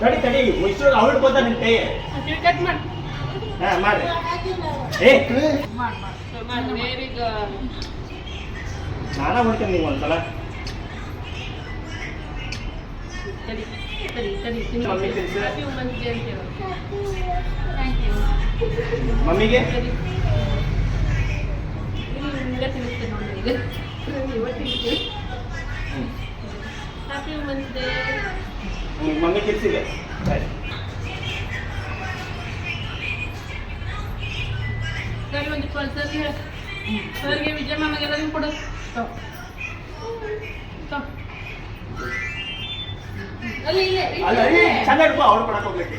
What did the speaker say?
ತಡಿ ತಡಿ ಮೈಸೂರು ಅವಳು ಬಂದ ಕೈ ಕಟ್ ಮಾಡಿ. ಹಾ ಮಾಡಿ. ಏ ನಾನ ಹೊಡ್ತೇನೆ ನೀವು ಒಂದ್ಸಲ. ತಡಿ ತಡಿ ಡೇ ಹ್ಮ್, ಮಮ್ಮಿ ಕೆಲ್ಸಿದೆ ಸರಿ ಒಂದು ಸರ್ಗೆ ವಿಜಯ ಮಾಮಗೆ ಕೊಡು. ಅಲ್ಲಿ ಇಲ್ಲ ಹಿಡ್ಕೊ ಅವ್ರು ಕೊಡಕ್ಕೆ ಹೋಗ್ಲಿಕ್ಕೆ.